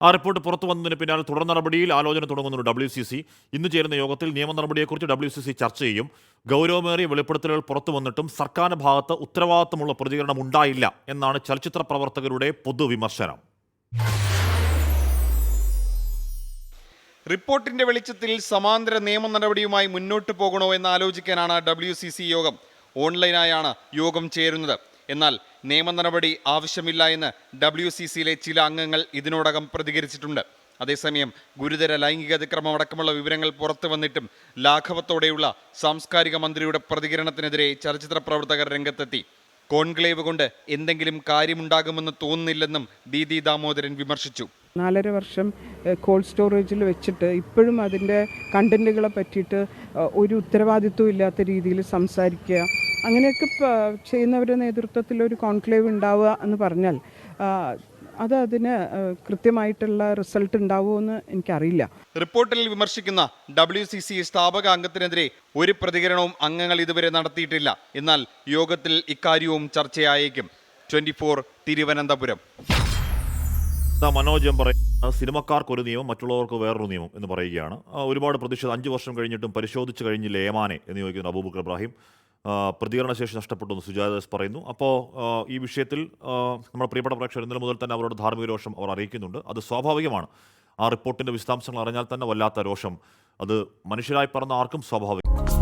ആ റിപ്പോർട്ട് പുറത്തു വന്നതിന് പിന്നാലെ തുടർ നടപടിയിൽ ആലോചന തുടങ്ങുന്നുണ്ട് ഡബ്ല്യു സി സി ഇന്ന് ചേരുന്ന യോഗത്തിൽ നിയമ നടപടിയെക്കുറിച്ച് ഡബ്ല്യു സി സി ചർച്ച ചെയ്യും. ഗൗരവമേറിയ വെളിപ്പെടുത്തലുകൾ പുറത്തു വന്നിട്ടും സർക്കാരിന്റെ ഭാഗത്ത് ഉത്തരവാദിത്തമുള്ള പ്രതികരണം ഉണ്ടായില്ല എന്നാണ് ചലച്ചിത്ര പ്രവർത്തകരുടെ പൊതുവിമർശനം റിപ്പോർട്ടിന്റെ വെളിച്ചത്തിൽ സമാന്തര നിയമ നടപടിയുമായി മുന്നോട്ട് പോകണോ എന്ന് ആലോചിക്കാനാണ് ഡബ്ല്യു യോഗം. ഓൺലൈനായാണ് യോഗം ചേരുന്നത്. എന്നാൽ നിയമ നടപടി ആവശ്യമില്ല എന്ന് ഡബ്ല്യു സി സിയിലെ ചില അംഗങ്ങൾ ഇതിനോടകം പ്രതികരിച്ചിട്ടുണ്ട്. അതേസമയം ഗുരുതര ലൈംഗിക അതിക്രമം അടക്കമുള്ള വിവരങ്ങൾ പുറത്തു വന്നിട്ടും ലാഘവത്തോടെയുള്ള സാംസ്കാരിക മന്ത്രിയുടെ പ്രതികരണത്തിനെതിരെ ചലച്ചിത്ര പ്രവർത്തകർ രംഗത്തെത്തി. കോൺക്ലേവ് കൊണ്ട് എന്തെങ്കിലും കാര്യമുണ്ടാകുമെന്ന് തോന്നുന്നില്ലെന്നും ദീദി ദാമോദരൻ വിമർശിച്ചു. നാലര വർഷം കോൾഡ് സ്റ്റോറേജിൽ വെച്ചിട്ട് ഇപ്പോഴും അതിന്റെ കണ്ടന്റുകളെ പറ്റിയിട്ട് ഒരു ഉത്തരവാദിത്വം ഇല്ലാത്ത രീതിയിൽ സംസാരിക്കുക അങ്ങനെയൊക്കെ ചെയ്യുന്നവരുടെ നേതൃത്വത്തിൽ ഒരു കോൺക്ലേവ് ഉണ്ടാവുക എന്ന് പറഞ്ഞാൽ അത് അതിന് കൃത്യമായിട്ടുള്ള റിസൾട്ട് ഉണ്ടാവുമോ എനിക്കറിയില്ല. റിപ്പോർട്ടിൽ വിമർശിക്കുന്ന ഡബ്ല്യു സി സി സ്ഥാപക അംഗത്തിനെതിരെ ഒരു പ്രതികരണവും അംഗങ്ങൾ ഇതുവരെ നടത്തിയിട്ടില്ല. എന്നാൽ യോഗത്തിൽ ഇക്കാര്യവും ചർച്ചയായേക്കും. Twenty four Thiruvananthapuram. ദാ മനോജ് എം പറയും സിനിമക്കാർക്ക് ഒരു നിയമം മറ്റുള്ളവർക്ക് വേറൊരു നിയമം എന്ന് പറയുകയാണ്. ഒരുപാട് പ്രതിഷേധം അഞ്ച് വർഷം കഴിഞ്ഞിട്ടും പരിശോധിച്ച് കഴിഞ്ഞില്ല ഏമാനെ എന്ന് ചോദിക്കുന്നു അബൂബക്കർ ഇബ്രാഹിം. പ്രതികരണശേഷി നഷ്ടപ്പെട്ടു എന്ന് സുജാത പറയുന്നു. അപ്പോൾ ഈ വിഷയത്തിൽ നമ്മുടെ പ്രിയപ്പെട്ട പ്രേക്ഷകർ ഇന്നലെ മുതൽ തന്നെ അവരുടെ ധാർമ്മിക രോഷം അവർ അറിയിക്കുന്നുണ്ട്. അത് സ്വാഭാവികമാണ്. ആ റിപ്പോർട്ടിന്റെ വിശദാംശങ്ങൾ അറിഞ്ഞാൽ തന്നെ വല്ലാത്ത രോഷം. അത് മനുഷ്യരായി പറഞ്ഞ ആർക്കും സ്വാഭാവികം.